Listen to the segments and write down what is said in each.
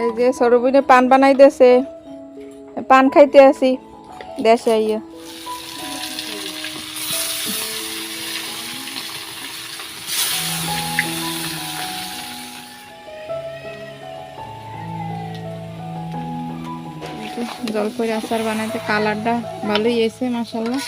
এই যে সরবিনে পান বানাই দেছে। পান খাইতে আসি। দেশে আইয়া। জলপরি আচার বানাইতে কালারটা ভালোই এসে মাসাল্লাহ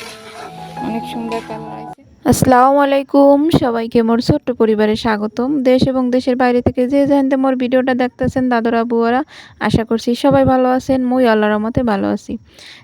অনেক সুন্দর কালার আসসালামু আলাইকুম। সবাইকে মোর ছোট্ট পরিবারে স্বাগতম। দেশ এবং দেশের বাইরে থেকে যে জানতে মোর ভিডিওটা দেখতেছেন দাদরা, বুয়ারা, আশা করছি সবাই ভালো আছেন। মুই আল্লাহর মতে ভালো আছি।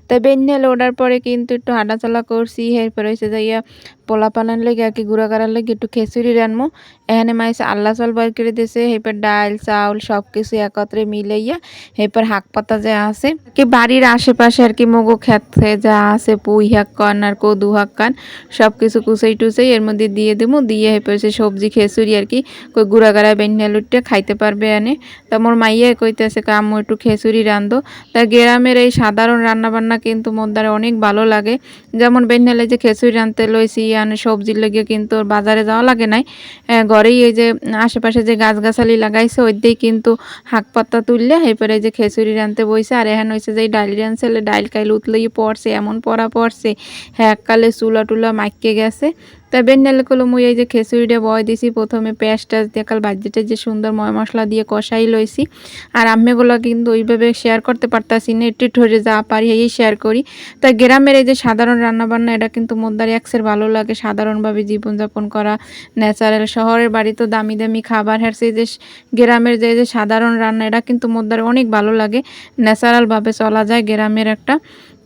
তাই বেন্যাল ওড়ার পরে কিন্তু একটু হাঁটাচলা করছি, এরপরে হয়েছে যাইয়া পোলা পানার লেগে আর কি গুঁড়া করার লেগে একটু খিচুড়ি রানবো এখানে মাইসে আল্লাহ চাল বার করে দিয়েছে হেপার ডাল চাউল সব কিছু একত্রে মিলাইয়া হেপার হাক পাতা যা আছে। কি বাড়ির আশেপাশে আর কি মগো খেতে যা আছে, পুই হাক কান আর কদু হাক কান সব কিছু কুচাই টুচাই এর মধ্যে দিয়ে দেবো দিয়ে এরপর সে সবজি খেসুরি আর কি, কই গুঁড়া গাড়া বেন্যাল উঠতে খাইতে পারবে এনে। তা মোর মাইয়া কইতেছে কাম্মু একটু খেসুরি রান্ধো। তা গ্রামের এই সাধারণ রান্না বান্না কিন্তু মোর দ্বারা অনেক ভালো লাগে। যেমন বেন্যালে যে খেসুরি রানতে লইছি আনে সবজির লেগে কিন্তু ওর বাজারে যাওয়া লাগে নাই। ঘরেই এই যে আশেপাশে যে গাছগাছালি লাগাইছে ওই দিয়েই কিন্তু হাক পাতা তুললে, এরপরে এই যে খেচুরি রানতে বইছে, আর এখন হয়েছে যে ডাইল রানছে ডাইল কাইল উতলেই পড়ছে, এমন পড়া পড়ছে হ্যাঁ এককালে চুলা টুলা মাইকে গেছে। তা বেন্নালে কলো মুই এই যে খেসুরিটা বয় দিছি, প্রথমে পেঁয়াজ টাজ দিয়ে কাল বাজ্যটা যে সুন্দর ময় মশলা দিয়ে কষাই লইছি। আর আম্মেগুলো কিন্তু ওইভাবে শেয়ার করতে পারতাছি না, একটু ধরে যা পারি এই শেয়ার করি। তা গ্রামের এই যে সাধারণ রান্নাবান্না, এটা কিন্তু মোদ্দার একসের ভালো লাগে, সাধারণভাবে জীবনযাপন করা ন্যাচারাল শহরের বাড়ি তো দামি দামি খাবার হ্যাঁ সেই যে গ্রামের যে যে সাধারণ রান্না, এটা কিন্তু মোদ্দার অনেক ভালো লাগে। ন্যাচারালভাবে চলা যায় গ্রামের একটা।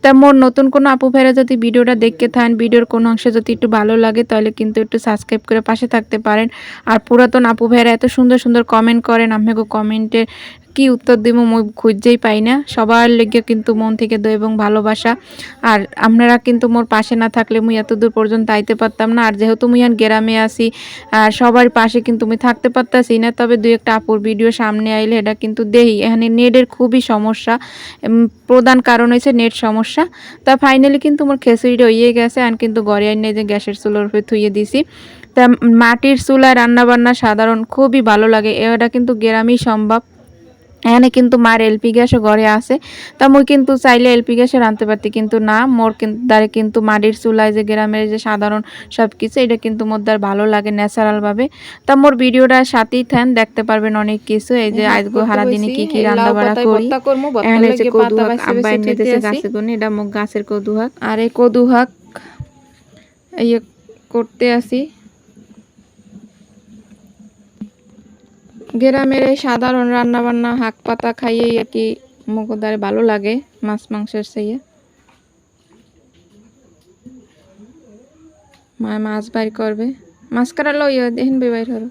তা মোর নতুন কোনো আপু ভাইরা যদি ভিডিওটা দেখতে থাকেন, ভিডিওর কোনো অংশে যদি একটু ভালো লাগে, তাহলে কিন্তু একটু সাবস্ক্রাইব করে পাশে থাকতে পারেন। আর পুরাতন আপু ভাইরা এত সুন্দর সুন্দর কমেন্ট করেন আপনাকে কমেন্টে কি উত্তর দিব মই খুঁজেই পাই না। সবার লেগে কিন্তু মন থেকে দো এবং ভালোবাসা। আর আপনারা কিন্তু মোর পাশে না থাকলে মুই এত দূর পর্যন্ত আইতে পারতাম না। আর যেহেতু মুই এখন গ্রামে আসি আর সবার পাশে কিন্তু মুই থাকতে পারতাছি না, তবে দুই একটা আপুর ভিডিও সামনে আইলে এটা কিন্তু দেই। এখানে নেটের খুবই সমস্যা। প্রধান কারণ হয়েছে নেট সমস্যা। তা ফাইনালি কিন্তু মোর খেসুড়িটা হইয়ে গেছে। আর কিন্তু ঘরে আইনে যে গ্যাসের চুলোর উপরে থুইয়ে দিছি। তা মাটির চুলায় রান্নাবান্না সাধারণ খুবই ভালো লাগে। এটা কিন্তু গ্রামেই সম্ভব। এখানে কিন্তু মার এলপি গ্যাসও ঘরে আছে। তা মুই কিন্তু চাইলে এলপি গ্যাসে রাঁধতে পারতি কিন্তু না মোর কিন্তু দ্বারে কিন্তু মাটির চুলায় যে গ্রামের যে সাধারণ সব কিছু এটা কিন্তু মোর দ্বার ভালো লাগে ন্যাচারালভাবে। তা মোর ভিডিওটা সাথেই থান দেখতে পারবেন অনেক কিছু। এই যে আজগো হারা দিনে কি কি রান্না বাড়া করি। এখানে হচ্ছে কদু শাক আব্বা এনে দিয়েছে গাছে কোনে এটা মুখ গাছের কদু শাক আর এই কদু শাক এই করতে আসি। গ্রামের এই সাধারণ রান্না বান্না হাক পাতা খাইয়েই আর কি মুখদারে ভালো লাগে, মাছ মাংসের চেয়ে। মা মাছ বাইর করবে। মাছ কাটা লই দেখেন বে বাইর হলো।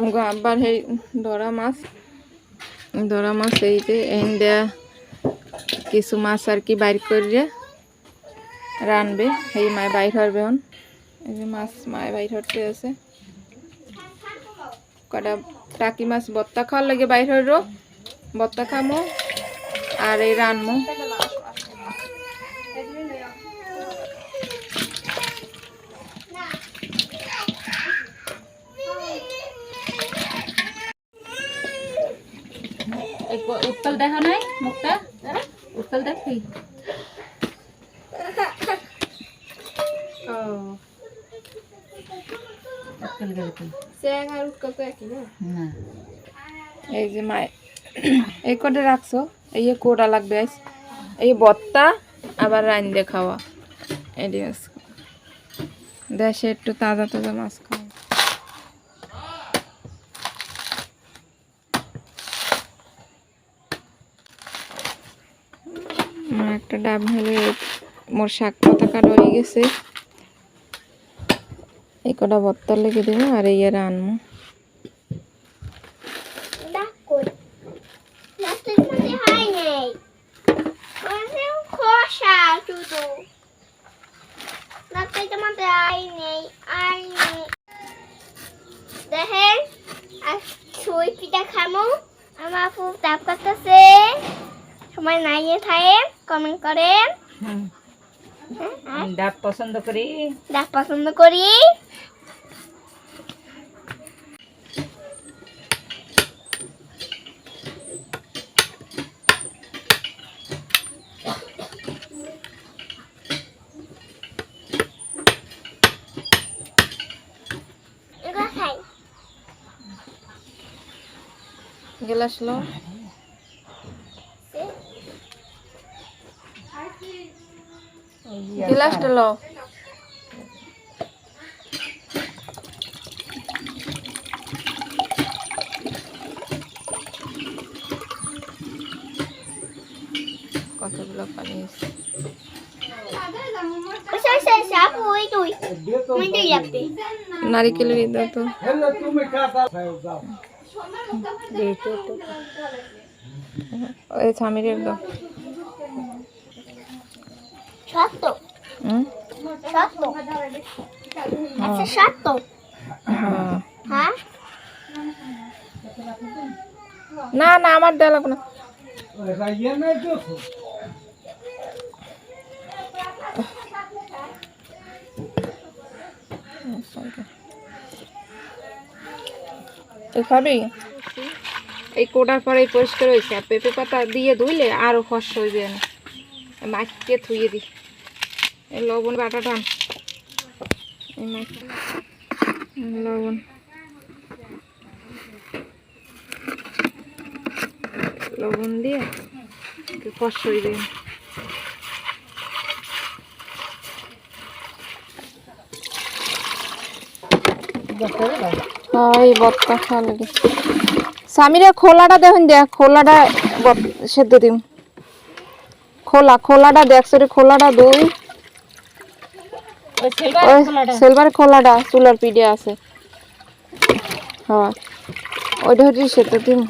মুগো আব্বার সেই ধরা মাছ। ধরা মাছ এই যে এন দেয়া কিছু মাছ আর কি বাইর করিয়ে রানবে। সেই মায় বাইর হরবে হন এই যে মাছ মায় বাইর হরতে আছে। কটা টাকি মাছ বত্তা খাওয়ার লাগে বাইর হইল। বত্তা খামো আর এই রানমো। উত্তল দেখা নাই, মুখটা। উত্তল দেখি না? এই যে মায় এই কটা রাখছো? এই কোটা লাগবে। এই বত্তা আবার রান দিয়ে খাওয়া এটি দেশে একটু তাজা তাজা মাছ খাওয়া। একটা ডাব হলে মোর শাক পাতা কাটা হয়ে গেছে। এই কটা বত্তা লেগে দেবো আর এই আর আনব দেখেন আর ছুই পিঠা খামো। আমার খুব তাপ করতেছে। সময় নাইয়ে থাকে কমেন্ট করেন হ্যাঁ, আর? ডাব পছন্দ করি। ডাক পছন্দ করি। গেলাস লো গিলাসটা লো। কতগুলো পানি নারিকেলের ই দাও তো ওই স্বামীর দাও সত্য সত্য আচ্ছা সত্য হ্যাঁ? না না আমার দেওয়া লাগবে না। খাবি এই কোটার পরে পরিষ্কার হয়েছে। আর পেঁপে পাতা দিয়ে ধুইলে আরও ফস হইবে। না মাছকে ধুইয়ে দি এই লবণ বাটা টান। লবণ। লবণ দিয়ে ফস হইবে। এই বত্তা খাওয়া লাগে। স্বামীরা খোলাটা দেখুন দেখ খোলাটা সেদ্ধ দিম খোলা খোলাটা দেখ সরি খোলাটা দুই ওই ওই সিলভার খোলাটা চুলার পিঠে আছে। হ্যাঁ ওইটা হচ্ছে সেদ্ধ দিম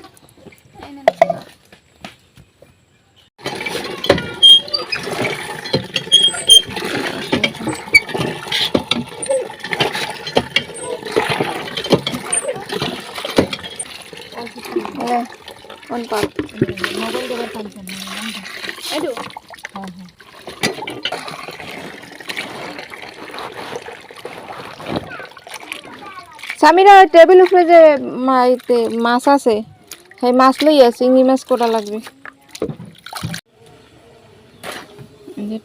পাক মোবাইল এডু স্বামীরা ওই টেবিল উপরে যে মাছ আছে, সেই মাছ লই আছে, চিংড়ি মাছ কটা লাগবে?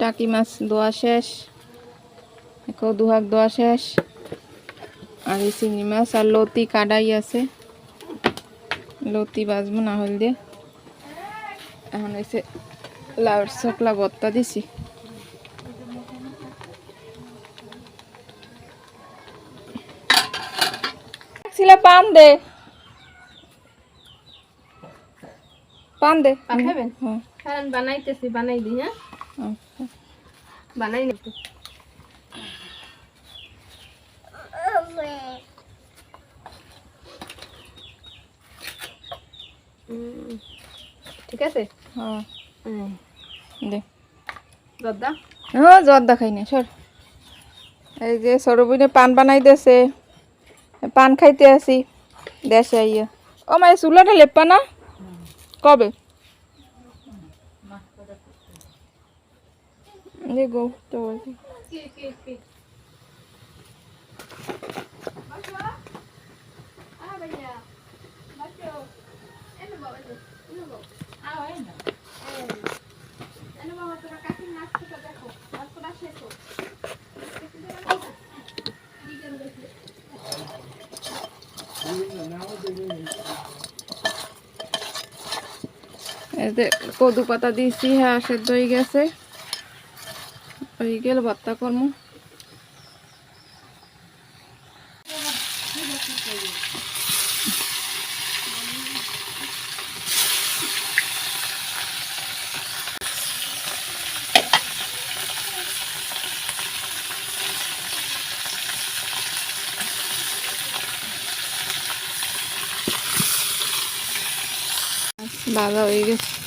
টাকি মাছ দোয়া শেষ দুহাক দোয়া শেষ, আর এই চিংড়ি মাছ আর লতি কাটাই আছে। লতি বাজবো না হল দিয়ে এখন এসে লাউর চকলা বত্তা দিছি। ছিলা পান দে। পান দে। পান খাবেন? হ্যাঁ বানাইতেছি বানাই দিই হ্যাঁ? আচ্ছা। বানাই নেব ঠিক আছে? হ্যাঁ। দে। দাদা হ্যাঁ জ্বর দেখাই না সর। এই যে সরবিনে পান বানাই দেছে পান খাইতে আসি দেশে আইয়া। ও মাই চুলাটা লেপা না? কবে? গো তো বলছি। এতে কদু পাতা দিয়েছি হ্যাঁ সেদ্ধ হয়ে গেছে। হয়ে গেল ভর্তা কর্ম। ভাজা হয়ে গেছে।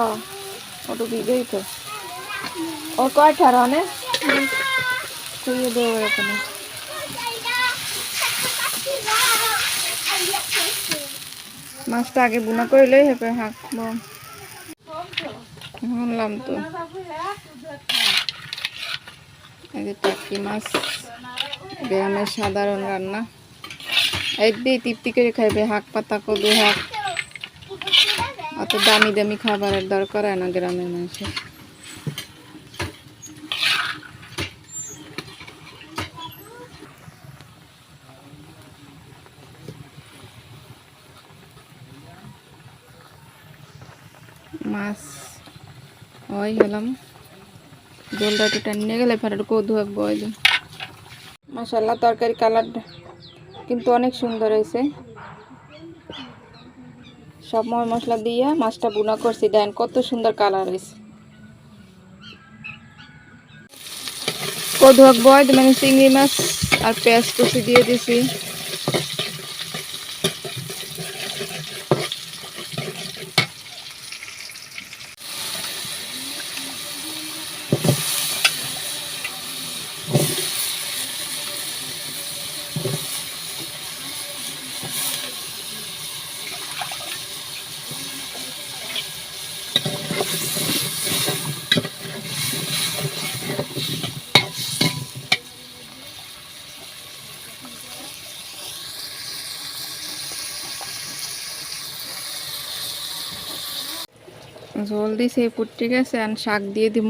হ্যাঁ ওটা ভিজেই তো। ও কয়টা রনে শুয়ে দেবো এখানে। মাছটা আগে বুনা করলে হেপে হাঁকবো শুনলাম তো। এই টাকি মাছ গ্রামের সাধারণ রান্না। এই দিয়ে তৃপ্তি করে খাইবে, হাঁক পাতা কদু হাঁক অত দামি দামি খাবারের দরকার হয় না গ্রামের মানুষের। মাছ, ওই হলাম। জলটা গেলে তরকারি কালারটা কিন্তু অনেক সুন্দর হয়েছে। সব ময় মশলা দিয়ে মাছটা বুনা করছি, দেন কত সুন্দর কালার হয়েছে। কদুয়াক বয় মানে চিংড়ি মাছ আর পেঁয়াজ কুচি দিয়ে দিছি। ঝোল দিছে ফুটে গেছে আর শাক দিয়ে দিব।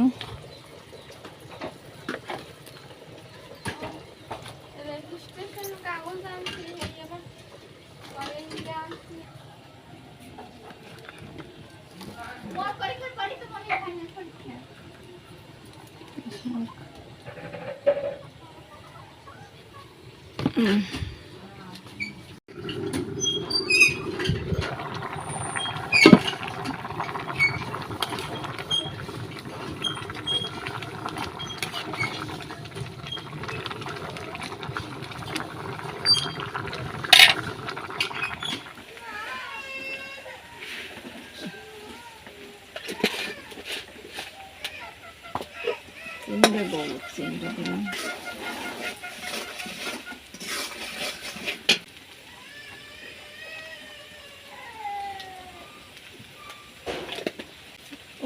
চিংড়ি বল চিংড়ি দিলাম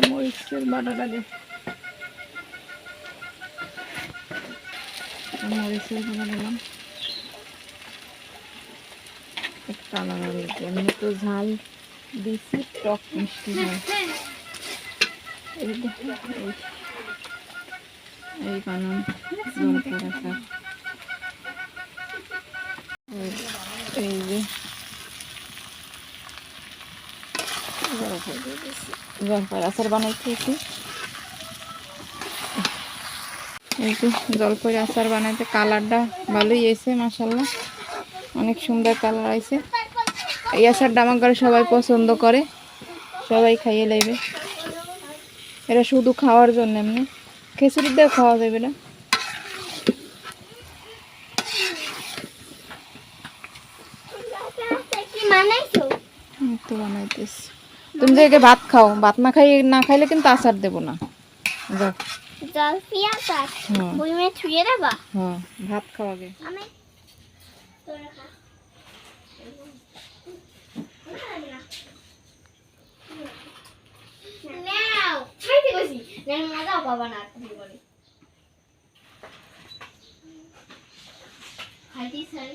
মরিচের বাটাটা দে। মরিচের বাটা দিলাম। একটা আলাদা এমনি তো ঝাল দিছি, টক মিষ্টি ঝাল। এই বানান জল করা এই- যে। আচার বানাইতেছি এই যে আচার বানাইতে কালারটা ভালোই এসে মাসাল্লাহ অনেক সুন্দর কালার আইছে। এই আচারটা আমার ঘরে সবাই পছন্দ করে। সবাই খাইয়ে লাইবে। এটা শুধু খাওয়ার জন্য এমনি। খিচুড়ি দিয়ে খাওয়া যাবে না। তুমি যে ভাত খাও, ভাত না খাই না খাইলে কিন্তু আচার দেবো না। হ্যাঁ। হ্যাঁ ভাত খাও আমি বসি না পাবা না তুমি বলি। খাইতে স্যার